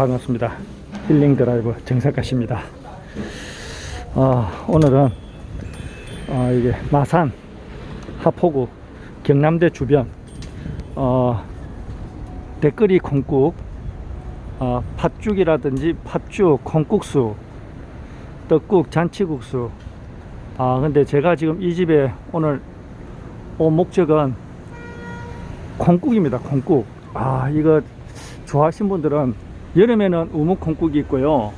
반갑습니다. 힐링 드라이브 정석가십니다. 어, 오늘은 어, 이게 마산 하포구 경남대 주변 어, 댓글이 콩국 어, 팥죽이라든지 팥죽, 콩국수, 떡국, 잔치국수 아 근데 제가 지금 이 집에 오늘 온 목적은 콩국입니다 콩국 아 이거 좋아하시는 분들은 여름에는 우묵 콩국이 있고요.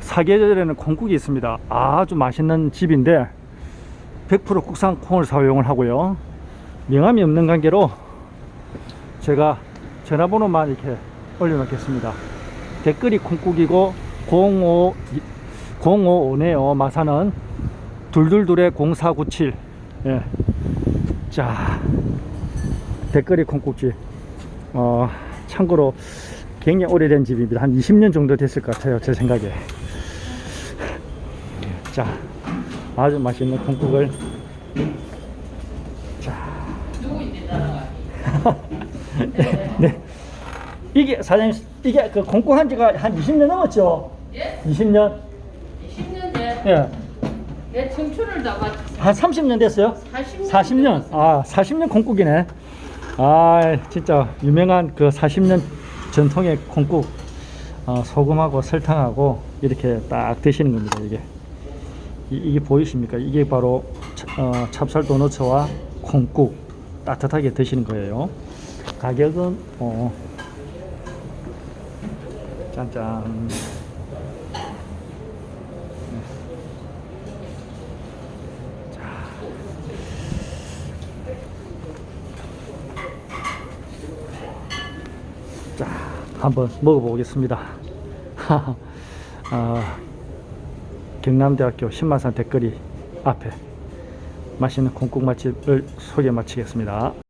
사계절에는 콩국이 있습니다. 아주 맛있는 집인데 100% 국산 콩을 사용을 하고요. 명함이 없는 관계로 제가 전화번호만 이렇게 올려놓겠습니다. 댓글이 콩국이고 05 055네요. 마사는 둘둘둘의 0497 예. 자 댓글이 콩국집 어, 참고로 굉장히 오래된 집입니다 한 20년 정도 됐을 것 같아요 제 생각에 자 아주 맛있는 콩국을 자 네, 네. 이게 사장님 이게 그 콩국 한 지가 한 20년 넘었죠 예? 20년 20년 전 예. 내 청춘을 다 바쳤어. 한 30년 됐어요? 40년. 40년. 아, 40년 콩국이네. 아, 진짜 유명한 그 40년 전통의 콩국. 어, 소금하고 설탕하고 이렇게 딱 드시는 겁니다, 이게. 이, 게 보이십니까? 이게 바로 차- 어, 찹쌀 도너츠와 콩국 따뜻하게 드시는 거예요. 가격은 어, 짠짠. 자, 한번 먹어보겠습니다. 아, 경남대학교 신마산 댓글이 앞에 맛있는 콩국 맛집을 소개 마치겠습니다.